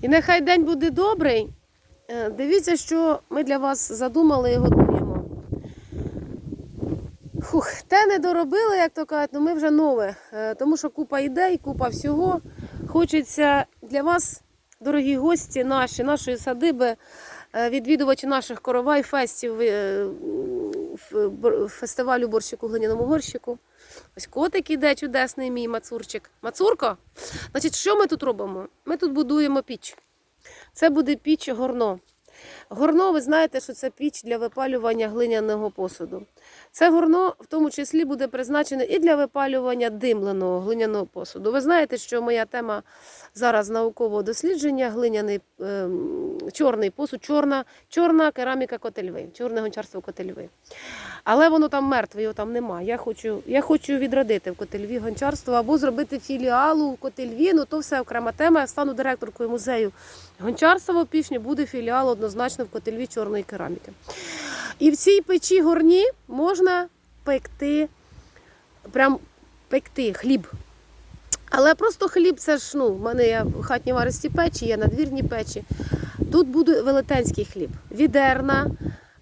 І нехай день буде добрий. Е, Дивіться, що ми для вас задумали і готуємо. Фух, те не доробили, як то кажуть, але ми вже нове. Е, Тому що купа ідей, купа всього. Хочеться для вас, дорогі гості наші, нашої садиби, е, відвідувачі наших коровай фестів, фестивалю борщику в глиняному горщику. Ось котик іде чудесний мій мацурчик. Мацурко? Значить, що ми тут робимо? Ми тут будуємо піч. Це буде піч горно. Горно, ви знаєте, що це піч для випалювання глиняного посуду. Це горно в тому числі буде призначене і для випалювання димленого глиняного посуду. Ви знаєте, що моя тема зараз наукового дослідження глиняний ем, чорний посуд, чорна, чорна кераміка котельви, чорне гончарство котельви. Але воно там мертве, його там немає. Я хочу, я хочу відродити в котельві гончарство або зробити філіалу в котельві. Ну то все окрема тема. Я стану директоркою музею гончарства в Опішні, буде філіал однозначно в котельві чорної кераміки. І в цій печі горні можна пекти, прям пекти хліб. Але просто хліб це ж ну, в мене є хатні варисті печі, є надвірні печі. Тут буде велетенський хліб. Відерна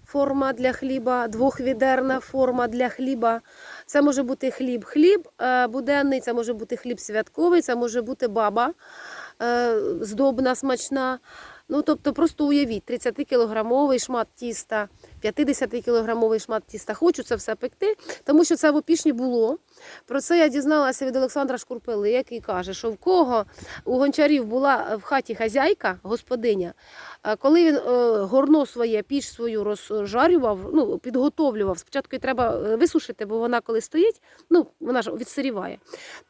форма для хліба, двохвідерна форма для хліба. Це може бути хліб. Хліб е, буденний, це може бути хліб святковий, це може бути баба е, здобна, смачна. Ну, тобто, просто уявіть, 30-кілограмовий шмат тіста, 50-кілограмовий шмат тіста. Хочу це все пекти, тому що це в опішні було. Про це я дізналася від Олександра Шкурпели, який каже, що в кого у гончарів була в хаті хазяйка, господиня, коли він е, горно своє, піч свою розжарював, ну, підготовлював, спочатку її треба е, висушити, бо вона коли стоїть, ну, вона ж відсиріває,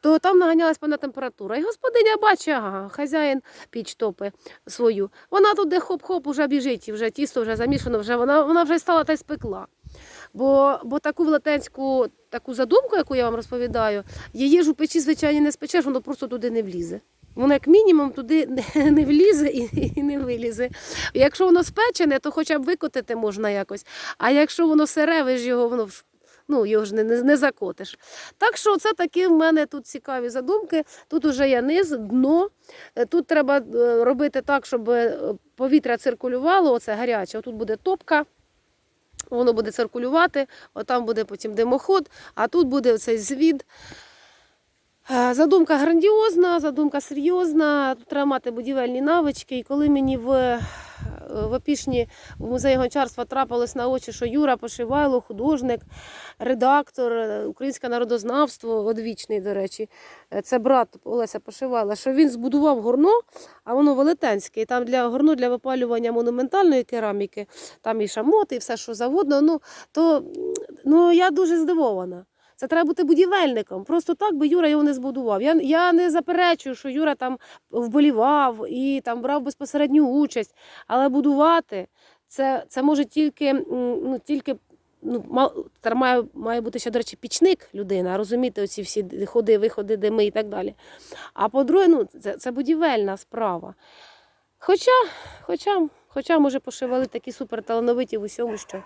то там наганялась певна температура. І господиня бачить, ага, хазяїн піч топи свою. Вона туди хоп-хоп уже біжить, вже тісто вже замішано, вже вона, вона вже стала та й спекла. Бо, бо таку велетенську таку задумку, яку я вам розповідаю, її ж у печі, звичайно, не спечеш, воно просто туди не влізе. Воно як мінімум туди не- влізе і, і не вилізе. Якщо воно спечене, то хоча б викотити можна якось. А якщо воно сире, ви ж його воно ну, його ж не, не, не закотиш. Так що це такі в мене тут цікаві задумки. Тут уже є низ, дно. Е, Тут треба е, робити так, щоб е, повітря циркулювало, оце гаряче. Тут буде топка. Воно буде циркулювати, отам буде потім димоход, а тут буде цей звід. Е, Задумка грандіозна, задумка серйозна. Треба мати будівельні навички. І коли мені в, в Опішні в музеї гончарства трапилось на очі, що Юра Пошивайло, художник, редактор, е, українське народознавство, одвічний, до речі, е, це брат Олеся Пошивайла, що він збудував горно, а воно велетенське. І там для горно для випалювання монументальної кераміки, там і шамоти, і все, що завгодно. Ну, то ну, я дуже здивована. Це треба бути будівельником. Просто так би Юра його не збудував. Я, я не заперечую, що Юра там вболівав і там брав безпосередню участь, але будувати це, це може тільки, ну, тільки ну, має, має бути ще, до речі, пічник людина, розуміти оці всі ходи, виходи, дими і так далі. А по-друге, ну, це, це будівельна справа. Хоча, хоча, хоча, може, пошивали такі суперталановиті в усьому, що.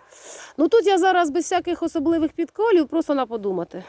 Ну тут я зараз без всяких особливих підколів, просто на подумати.